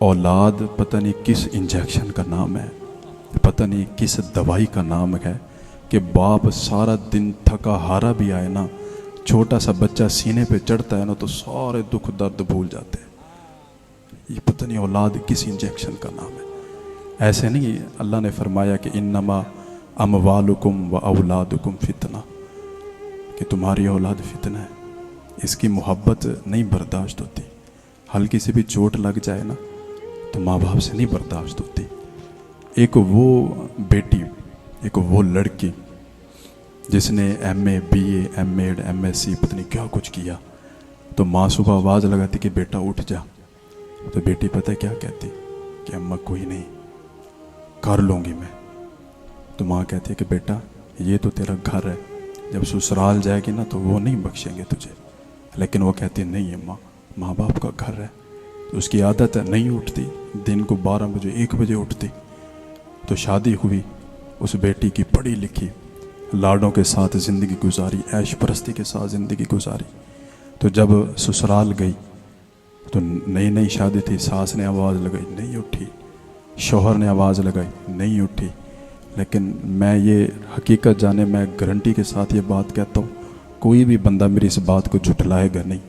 औलाद पता नहीं किस इंजेक्शन का नाम है, पता नहीं किस दवाई का नाम है कि बाप सारा दिन थका हारा भी आए ना, छोटा सा बच्चा सीने पे चढ़ता है ना तो सारे दुख दर्द भूल जाते हैं। ये पता नहीं औलाद किस इंजेक्शन का नाम है। ऐसे नहीं, अल्लाह ने फरमाया कि इन नमा अमवालुकुम व औलादुकुम फितना, कि तुम्हारी औलाद फितना है, इसकी मोहब्बत नहीं बर्दाश्त होती। हल्की से भी चोट लग जाए ना तो माँ बाप से नहीं बर्दाश्त होती। एक वो बेटी, एक वो लड़की, जिसने M A B M Ed M S C पता नहीं क्या कुछ किया तो माँ सुबह आवाज़ लगाती कि बेटा उठ जा। तो बेटी पता है क्या कहती? कि अम्मा कोई नहीं, कर लूँगी मैं। तो माँ कहती है कि बेटा, ये तो तेरा घर है, जब ससुराल जाएगी ना तो वो नहीं बख्शेंगे तुझे। लेकिन वो कहती नहीं अम्मा माँ बाप का घर है उसकी आदत है नहीं उठती। दिन को बारह बजे, एक बजे उठती। तो शादी हुई, उस बेटी की पढ़ी लिखी, लाडों के साथ ज़िंदगी गुजारी, ऐश परस्ती के साथ ज़िंदगी गुजारी। तो जब ससुराल गई तो नई नई शादी थी, सास ने आवाज़ लगाई, नहीं उठी। शोहर ने आवाज़ लगाई, नहीं उठी। लेकिन मैं ये हकीकत जाने, मैं गारंटी के साथ ये बात कहता हूँ, कोई भी बंदा मेरी इस बात को झुठलाएगा नहीं।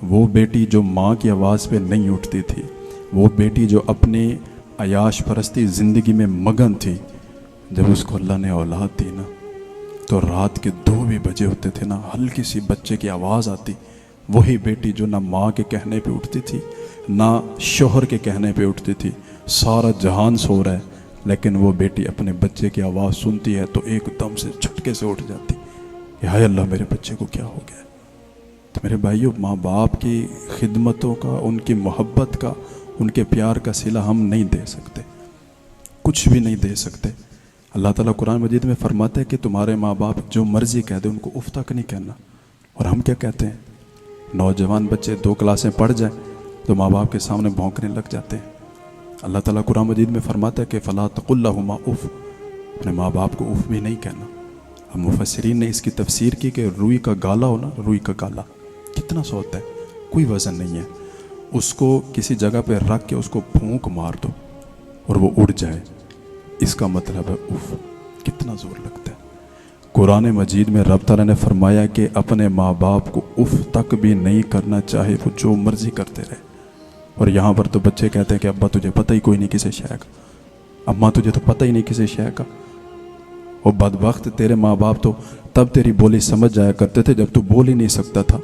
वो बेटी जो माँ की आवाज़ पे नहीं उठती थी, वो बेटी जो अपनी अयाश परस्ती ज़िंदगी में मगन थी, जब उसको अल्लाह ने औलाद दी ना तो रात के दो भी बजे होते थे ना, हल्की सी बच्चे की आवाज़ आती, वही बेटी जो ना माँ के कहने पे उठती थी, ना शोहर के कहने पे उठती थी, सारा जहान सो रहा है, लेकिन वो बेटी अपने बच्चे की आवाज़ सुनती है तो एकदम से झटके से उठ जाती हाय अल्लाह, मेरे बच्चे को क्या हो गया? तो मेरे भाइयों माँ बाप की खिदमतों का, उनकी मोहब्बत का, उनके प्यार का सिला हम नहीं दे सकते। कुछ भी नहीं दे सकते। अल्लाह ताला कुरान मजीद में फरमाते हैं कि तुम्हारे माँ बाप जो मर्ज़ी कह दे, उनको उफ तक नहीं कहना। और हम क्या कहते हैं? नौजवान बच्चे दो क्लासें पढ़ जाएँ तो माँ बाप के सामने भौंकने लग जाते हैं। अल्लाह ताला कुरान मजीद में फरमाता है कि फ़ला तकुल्लाहुमा उफ़, अपने माँ बाप को उफ़ भी नहीं कहना। अब मुफसरीन ने इसकी तफसीर की कि रुई का गाला होना रुई का गाला। कितना सा होता है, कोई वज़न नहीं है। उसको किसी जगह पर रख के उसको फूंक मार दो और वो उड़ जाए। इसका मतलब है, उफ, कितना ज़ोर लगता है। कुरान मजीद में रब ताला ने फरमाया कि अपने माँ बाप को उफ तक भी नहीं करना चाहे, वो जो मर्ज़ी करते रहे। और यहाँ पर तो बच्चे कहते हैं कि अब्बा तुझे पता ही कोई नहीं किसे शय का अम्मा, तुझे तो पता ही नहीं किसे शय का और बद वक्त तेरे माँ बाप तो तब तेरी बोली समझ जाया करते थे जब तू बोल ही नहीं सकता था।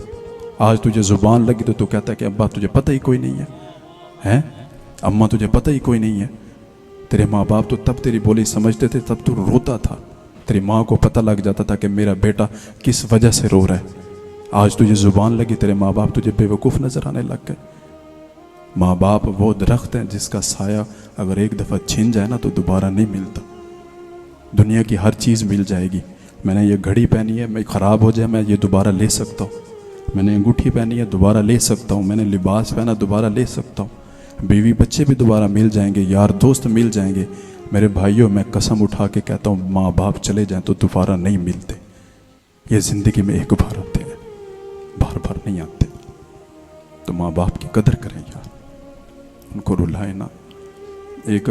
आज तुझे ज़ुबान लगी तो तू कहता है कि अब्बा, तुझे पता ही कोई नहीं है। हैं? अम्मा, तुझे पता ही कोई नहीं है। तेरे माँ बाप तो तब तेरी बोली समझते थे, तब तू रोता था। तेरी माँ को पता लग जाता था कि मेरा बेटा किस वजह से रो रहा है। आज तुझे ज़ुबान लगी, तेरे माँ बाप तुझे बेवकूफ़ नज़र आने लग गए। माँ बाप वो दरख्त हैं जिसका साया अगर एक दफ़ा छिन जाए ना तो दोबारा नहीं मिलता। दुनिया की हर चीज़ मिल जाएगी। मैंने ये घड़ी पहनी है, मैं ख़राब हो जाए, मैं ये दोबारा ले सकता हूँ। मैंने अंगूठी पहनी है, दोबारा ले सकता हूँ। मैंने लिबास पहना, दोबारा ले सकता हूँ। बीवी बच्चे भी दोबारा मिल जाएँगे, यार दोस्त मिल जाएँगे। मेरे भाइयों, मैं कसम उठा के कहता हूँ माँ बाप चले जाएँ तो दोबारा नहीं मिलते। ये ज़िंदगी में एक बार आते हैं बार बार नहीं आते। तो माँ बाप की कदर करें यार, उनको रुलाए ना। एक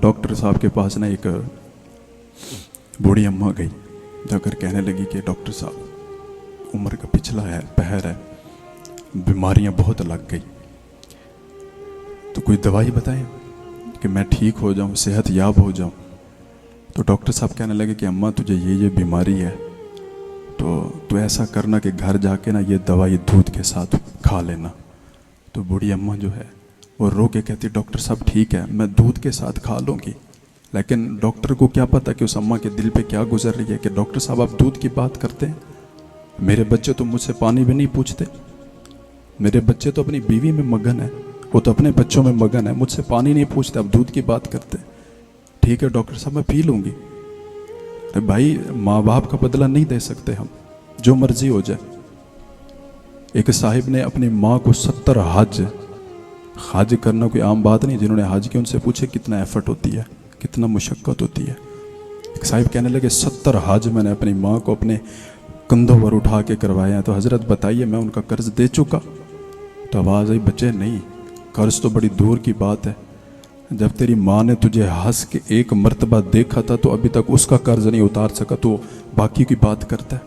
डॉक्टर साहब के पास ना एक बूढ़ी अम्मा गई, जाकर कहने लगी कि डॉक्टर साहब उम्र का पिछला है, पहर है, बीमारियाँ बहुत लग गई। तो कोई दवाई बताएँ कि मैं ठीक हो जाऊँ, सेहत याब हो जाऊँ? तो डॉक्टर साहब कहने लगे कि, अम्मा, तुझे ये ये बीमारी है। तो तू ऐसा करना कि घर जाके ना ये दवाई दूध के साथ खा लेना। तो बूढ़ी अम्मा जो है, वो रो के कहती, डॉक्टर साहब, ठीक है, मैं दूध के साथ खा लूँगी। लेकिन डॉक्टर को क्या पता कि उस अम्मा के दिल पे क्या गुजर रही है कि डॉक्टर साहब, आप दूध की बात करते हैं? मेरे बच्चे तो मुझसे पानी भी नहीं पूछते। मेरे बच्चे तो अपनी बीवी में मगन है। वो तो अपने बच्चों में मगन है। मुझसे पानी नहीं पूछते। अब दूध की बात करते। ठीक है, डॉक्टर साहब, मैं पी लूँगी। भाई माँ बाप का बदला नहीं दे सकते हम। जो मर्ज़ी हो जाए। एक साहिब ने अपनी माँ को सत्तर हज हज करना कोई आम बात नहीं, जिन्होंने हज की, उनसे पूछे, कितना एफर्ट होती है, कितना मुशक्क़त होती है। एक साहिब कहने लगे, सत्तर हज मैंने अपनी माँ को अपने कंधों पर उठा के करवाया। तो हज़रत, बताइए, मैं उनका कर्ज दे चुका। तो आवाज़ आई, बच्चे, नहीं, कर्ज तो बड़ी दूर की बात है। जब तेरी माँ ने तुझे हंस के एक मरतबा देखा था तो अभी तक उसका कर्ज नहीं उतार सका तो बाकी की बात करता है।